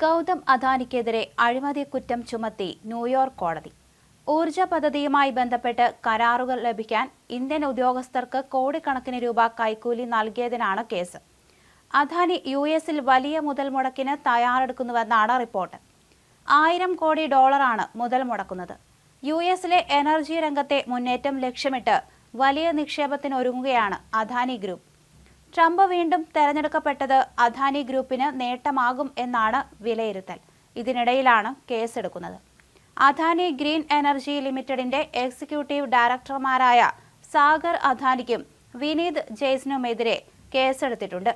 ഗൗതം അദാനിക്കെതിരെ അഴിമതി കുറ്റം ചുമത്തി ന്യൂയോർക്ക് കോടതി. ഊർജ പദ്ധതിയുമായി ബന്ധപ്പെട്ട് കരാറുകൾ ലഭിക്കാൻ ഇന്ത്യൻ ഉദ്യോഗസ്ഥർക്ക് കോടിക്കണക്കിന് രൂപ കൈക്കൂലി നൽകിയതിനാണ് കേസ്. അദാനി യു എസിൽ വലിയ മുതൽ മുടക്കിന് തയ്യാറെടുക്കുന്നുവെന്നാണ് റിപ്പോർട്ട്. ആയിരം കോടി ഡോളറാണ് മുതൽ മുടക്കുന്നത്. യു എസിലെ എനർജി രംഗത്തെ മുന്നേറ്റം ലക്ഷ്യമിട്ട് വലിയ നിക്ഷേപത്തിനൊരുങ്ങുകയാണ് അദാനി ഗ്രൂപ്പ്. ട്രംപ് വീണ്ടും തെരഞ്ഞെടുക്കപ്പെട്ടത് അദാനി ഗ്രൂപ്പിന് നേട്ടമാകും എന്നാണ് വിലയിരുത്തൽ. ഇതിനിടയിലാണ് കേസെടുക്കുന്നത്. അദാനി ഗ്രീൻ എനർജി ലിമിറ്റഡിന്റെ എക്സിക്യൂട്ടീവ് ഡയറക്ടർമാരായ സാഗർ അദാനിക്കും വിനീത് ജെയ്സിനുമെതിരെ കേസെടുത്തിട്ടുണ്ട്.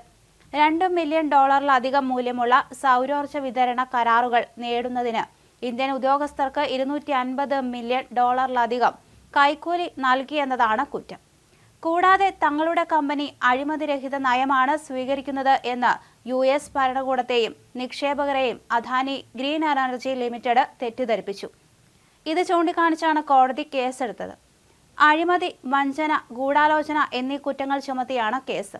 രണ്ട് മില്യൺ ഡോളറിലധികം മൂല്യമുള്ള സൗരോർജ വിതരണ കരാറുകൾ നേടുന്നതിന് ഇന്ത്യൻ ഉദ്യോഗസ്ഥർക്ക് ഇരുന്നൂറ്റി അൻപത് മില്യൺ ഡോളറിലധികം കൈക്കൂലി നൽകിയെന്നതാണ് കുറ്റം. കൂടാതെ തങ്ങളുടെ കമ്പനി അഴിമതിരഹിത നയമാണ് സ്വീകരിക്കുന്നത് എന്ന് യു എസ് ഭരണകൂടത്തെയും നിക്ഷേപകരെയും അദാനി ഗ്രീൻ എനർജി ലിമിറ്റഡ് തെറ്റിദ്ധരിപ്പിച്ചു. ഇത് ചൂണ്ടിക്കാണിച്ചാണ് കോടതി കേസെടുത്തത്. അഴിമതി വഞ്ചന ഗൂഢാലോചന എന്നീ കുറ്റങ്ങൾ ചുമത്തിയാണ് കേസ്.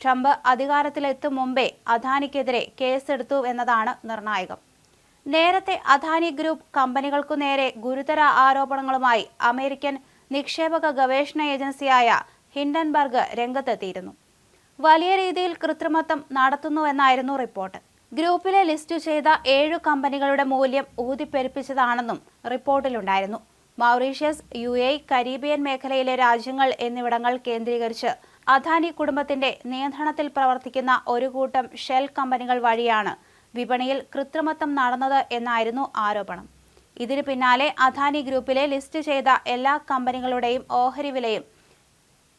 ട്രംപ് അധികാരത്തിലെത്തും മുമ്പേ അദാനിക്കെതിരെ കേസെടുത്തു എന്നതാണ് നിർണായകം. നേരത്തെ അദാനി ഗ്രൂപ്പ് കമ്പനികൾക്കു നേരെ ഗുരുതര ആരോപണങ്ങളുമായി അമേരിക്കൻ നിക്ഷേപക ഗവേഷണ ഏജൻസിയായ ഹിൻഡൻബർഗ് രംഗത്തെത്തിയിരുന്നു. വലിയ രീതിയിൽ കൃത്രിമത്വം നടത്തുന്നുവെന്നായിരുന്നു റിപ്പോർട്ട്. ഗ്രൂപ്പിലെ ലിസ്റ്റ് ചെയ്ത ഏഴു കമ്പനികളുടെ മൂല്യം ഊതിപ്പെരുപ്പിച്ചതാണെന്നും റിപ്പോർട്ടിലുണ്ടായിരുന്നു. മൗറീഷ്യസ് യു എ കരീബിയൻ മേഖലയിലെ രാജ്യങ്ങൾ എന്നിവിടങ്ങൾ കേന്ദ്രീകരിച്ച് അദാനി കുടുംബത്തിന്റെ നിയന്ത്രണത്തിൽ പ്രവർത്തിക്കുന്ന ഒരു കൂട്ടം ഷെൽ കമ്പനികൾ വഴിയാണ് വിപണിയിൽ കൃത്രിമത്വം നടന്നത് എന്നായിരുന്നു ആരോപണം. ഇതിനു പിന്നാലെ അദാനി ഗ്രൂപ്പിലെ ലിസ്റ്റ് ചെയ്ത എല്ലാ കമ്പനികളുടെയും ഓഹരി വിലയും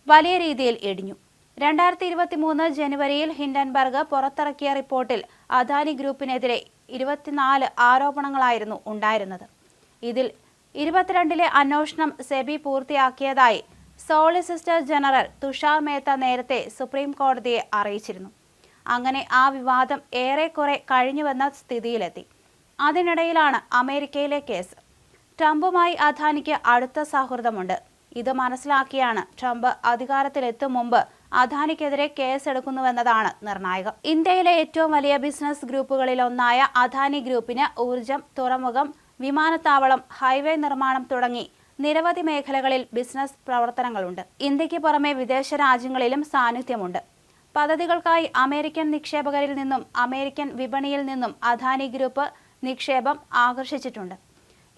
വലിയ രീതിയിൽ ഇടിഞ്ഞു. രണ്ടായിരത്തി ഇരുപത്തി മൂന്ന് ജനുവരിയിൽ ഹിൻഡൻബർഗ് പുറത്തിറക്കിയ റിപ്പോർട്ടിൽ അദാനി ഗ്രൂപ്പിനെതിരെ ഇരുപത്തിനാല് ആരോപണങ്ങളായിരുന്നു ഉണ്ടായിരുന്നത്. ഇതിൽ ഇരുപത്തിരണ്ടിലെ അന്വേഷണം സെബി പൂർത്തിയാക്കിയതായി സോളിസിസ്റ്റർ ജനറൽ തുഷാർ മേത്ത നേരത്തെ സുപ്രീം കോടതിയെ അറിയിച്ചിരുന്നു. അങ്ങനെ ആ വിവാദം ഏറെക്കുറെ കഴിഞ്ഞുവെന്ന സ്ഥിതിയിലെത്തി. അതിനിടയിലാണ് അമേരിക്കയിലെ കേസ്. ട്രംപുമായി അദാനിക്ക് അടുത്ത സൗഹൃദമുണ്ട്. ഇത് മനസ്സിലാക്കിയാണ് ട്രംപ് അധികാരത്തിലെത്തും മുമ്പ് അദാനിക്കെതിരെ കേസെടുക്കുന്നുവെന്നതാണ് നിർണായകം. ഇന്ത്യയിലെ ഏറ്റവും വലിയ ബിസിനസ് ഗ്രൂപ്പുകളിലൊന്നായ അദാനി ഗ്രൂപ്പിന് ഊർജം തുറമുഖം വിമാനത്താവളം ഹൈവേ നിർമ്മാണം തുടങ്ങി നിരവധി മേഖലകളിൽ ബിസിനസ് പ്രവർത്തനങ്ങളുണ്ട്. ഇന്ത്യയ്ക്ക് പുറമെ വിദേശ രാജ്യങ്ങളിലും സാന്നിധ്യമുണ്ട്. പദ്ധതികൾക്കായി അമേരിക്കൻ നിക്ഷേപകരിൽ നിന്നും അമേരിക്കൻ വിപണിയിൽ നിന്നും അദാനി ഗ്രൂപ്പ് നിക്ഷേപം ആകർഷിച്ചിട്ടുണ്ട്.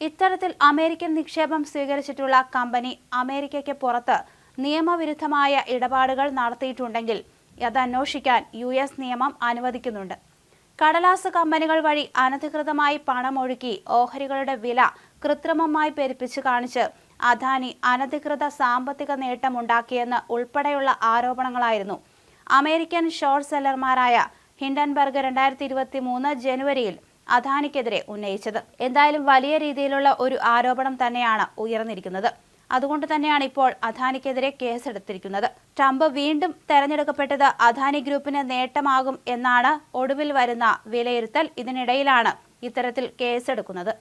ഇത്തരത്തിൽ അമേരിക്കൻ നിക്ഷേപം സ്വീകരിച്ചിട്ടുള്ള കമ്പനി അമേരിക്കയ്ക്ക് പുറത്ത് നിയമവിരുദ്ധമായ ഇടപാടുകൾ നടത്തിയിട്ടുണ്ടെങ്കിൽ അത് അന്വേഷിക്കാൻ യു എസ് നിയമം അനുവദിക്കുന്നുണ്ട്. കടലാസ് കമ്പനികൾ വഴി അനധികൃതമായി പണമൊഴുക്കി ഓഹരികളുടെ വില കൃത്രിമമായി പെരുപ്പിച്ച് കാണിച്ച് അദാനി അനധികൃത സാമ്പത്തിക നേട്ടമുണ്ടാക്കിയെന്ന് ഉൾപ്പെടെയുള്ള ആരോപണങ്ങളായിരുന്നു. അമേരിക്കൻ ഷോർട്ട് സെല്ലർമാരായ ഹിൻഡൻബർഗ് രണ്ടായിരത്തി ഇരുപത്തി മൂന്ന് ജനുവരിയിൽ അദാനിക്കെതിരെ ഉന്നയിച്ചത്. എന്തായാലും വലിയ രീതിയിലുള്ള ഒരു ആരോപണം തന്നെയാണ് ഉയർന്നിരിക്കുന്നത്. അതുകൊണ്ട് തന്നെയാണ് ഇപ്പോൾ അദാനിക്കെതിരെ കേസെടുത്തിരിക്കുന്നത്. ട്രംപ് വീണ്ടും തെരഞ്ഞെടുക്കപ്പെട്ടത് അദാനി ഗ്രൂപ്പിന് നേട്ടമാകും എന്നാണ് ഒടുവിൽ വരുന്ന വിലയിരുത്തൽ. ഇതിനിടയിലാണ് ഇത്തരത്തിൽ കേസെടുക്കുന്നത്.